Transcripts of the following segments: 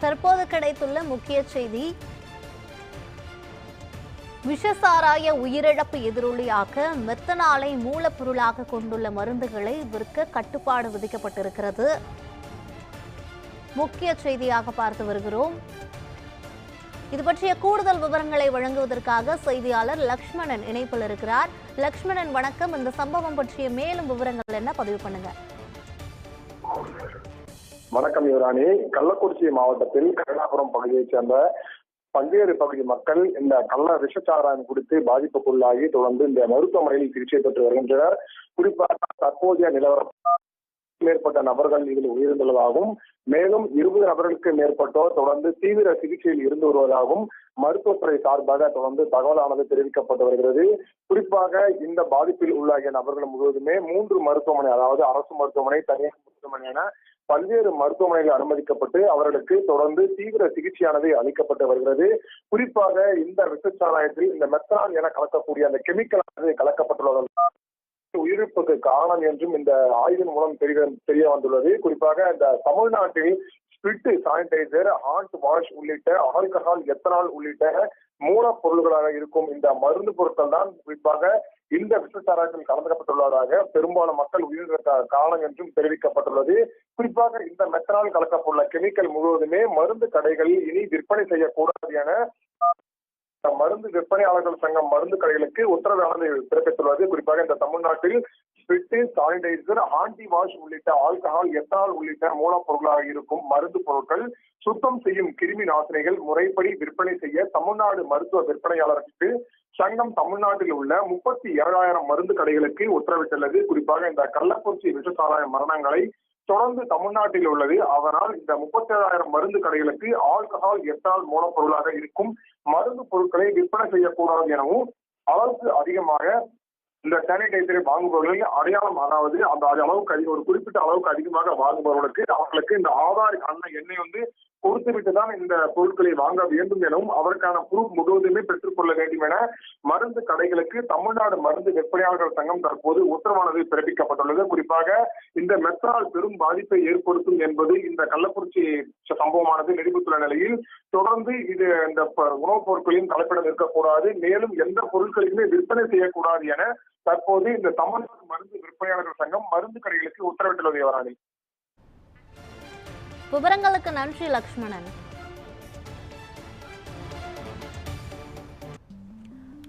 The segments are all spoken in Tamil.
தற்போது கிடைத்துள்ள முக்கிய செய்தி. விஷசாராய உயிரிழப்பு எதிரொலியாக மெத்தனாலை மூலப்பொருளாக கொண்டுள்ள மருந்துகளை விற்க கட்டுப்பாடு விதிக்கப்பட்டிருக்கிறது. முக்கிய செய்தியாக பார்த்து வருகிறோம். இது பற்றிய கூடுதல் விவரங்களை வழங்குவதற்காக செய்தியாளர் லக்ஷ்மணன் இணைப்பில் இருக்கிறார். லக்ஷ்மணன் வணக்கம். இந்த சம்பவம் பற்றிய மேலும் விவரங்கள் என்ன? பதிவு பண்ணுங்க. வணக்கம் யுவராணி. கள்ளக்குறிச்சி மாவட்டத்தில் கருணாபுரம் பகுதியைச் சேர்ந்த பல்வேறு பகுதி மக்கள் இந்த கள்ள விஷச்சாராயம் குடித்து பாதிப்புக்குள்ளாகி தொடர்ந்து இந்த மருத்துவமனையில் சிகிச்சை பெற்று வருகின்றனர். குறிப்பாக தற்போதைய நிலவரம் மேற்பட்ட நபர்கள் இதில் உயிரிழந்துள்ளதாகவும் மேலும் இருபது நபர்களுக்கு மேற்பட்டோர் தொடர்ந்து தீவிர சிகிச்சையில் இருந்து வருவதாகவும் மருத்துவத்துறை சார்பாக தொடர்ந்து தகவலானது தெரிவிக்கப்பட்டு வருகிறது. குறிப்பாக இந்த பாதிப்பில் உள்ளாகிய நபர்கள் முழுவதுமே மூன்று மருத்துவமனை அதாவது அரசு மருத்துவமனை தனியார் மருத்துவமனை என பல்வேறு மருத்துவமனைகள் அனுமதிக்கப்பட்டு அவர்களுக்கு தொடர்ந்து தீவிர சிகிச்சையானது அளிக்கப்பட்டு வருகிறது. குறிப்பாக இந்த விஷச்சாராயத்தில் இந்த மெத்தனால் என கலக்கக்கூடிய அந்த கெமிக்கலானது கலக்கப்பட்டுள்ளதால் உயிரிழப்புக்கு காரணம் என்றும் இந்த ஆய்வின் மூலம் தெரிய தெரிய வந்துள்ளது. குறிப்பாக இந்த தமிழ்நாட்டில் ஸ்பிரிட் சானிடைசர் ஹாண்ட் வாஷ் உள்ளிட்ட ஆல்கஹால் எத்தனால் உள்ளிட்ட மூலப்பொருள்களாக இருக்கும் இந்த மருந்து பொருட்கள் தான் குறிப்பாக இந்த விஷச்சாராயத்தில் கலந்துக்கப்பட்டுள்ளதாக பெரும்பாலும் மக்கள் உயிரிழக்க காரணம் என்றும் தெரிவிக்கப்பட்டுள்ளது. குறிப்பாக இந்த மெத்தனால் கலக்கப்பட்டுள்ள கெமிக்கல் முழுவதுமே மருந்து கடைகளில் இனி விற்பனை செய்யக்கூடாது என மருந்து விற்பனையாளர்கள் சங்கம் மருந்து கடைகளுக்கு உத்தரவானது பிறப்பித்துள்ளது. குறிப்பாக இந்த தமிழ்நாட்டில் ஸ்பிரிட்டு சானிடைசர் ஆண்டி வாஷ் உள்ளிட்ட ஆல்கஹால் எத்தால் உள்ளிட்ட மூலப்பொருளாக இருக்கும் மருந்து பொருட்கள் சுத்தம் செய்யும் கிருமி நாசினிகள் முறைப்படி விற்பனை செய்ய தமிழ்நாடு மருத்துவ விற்பனையாளர்களுக்கு சங்கம் தமிழ்நாட்டில் உள்ள முப்பத்தி ஏழாயிரம் மருந்து கடைகளுக்கு உத்தரவிட்டுள்ளது. குறிப்பாக இந்த கள்ளக்குறிச்சி விஷசாராய மரணங்களை தொடர்ந்து தமிழ்நாட்டில் உள்ளது. அதனால் இந்த முப்பத்தி ஏழாயிரம் மருந்து கடைகளுக்கு ஆல்கஹால் எத்தால் மூலப்பொருளாக இருக்கும் மருந்து பொருட்களை விற்பனை செய்யக்கூடாது எனவும் அளவுக்கு அதிகமாக இந்த சானிடைசரை வாங்குபவர்கள் அடையாளம் அதாவது அந்த அளவுக்கு அதிக ஒரு குறிப்பிட்ட அளவுக்கு அதிகமாக வாங்குபவர்களுக்கு அவர்களுக்கு இந்த ஆதார் அண்ண எண்ணெய் வந்து கொடுத்துவிட்டு தான் இந்த பொருட்களை வாங்க வேண்டும் எனவும் அவருக்கான ப்ரூஃப் முழுவதுமே பெற்றுக்கொள்ள வேண்டும் என மருந்து கடைகளுக்கு தமிழ்நாடு மருந்து விற்பனையாளர்கள் சங்கம் தற்போது உத்தரவானது பிறப்பிக்கப்பட்டுள்ளது. குறிப்பாக இந்த மெத்தால் பெரும் பாதிப்பை ஏற்படுத்தும் என்பது இந்த கள்ளக்குறிச்சி சம்பவமானது நிரூபித்துள்ள நிலையில் தொடர்ந்து இது இந்த உணவுப் பொருட்களையும் கலப்பிடம் இருக்கக்கூடாது. மேலும் எந்த பொருட்களையுமே விற்பனை செய்யக்கூடாது என தற்போது இந்த தமிழ்நாடு மருந்து விற்பனையாளர்கள் சங்கம் மருந்து கடைகளுக்கு உத்தரவிட்டுள்ளது வராணி விவரங்களுக்கு நன்றி லக்ஷ்மணன்.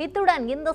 இத்துடன் இந்த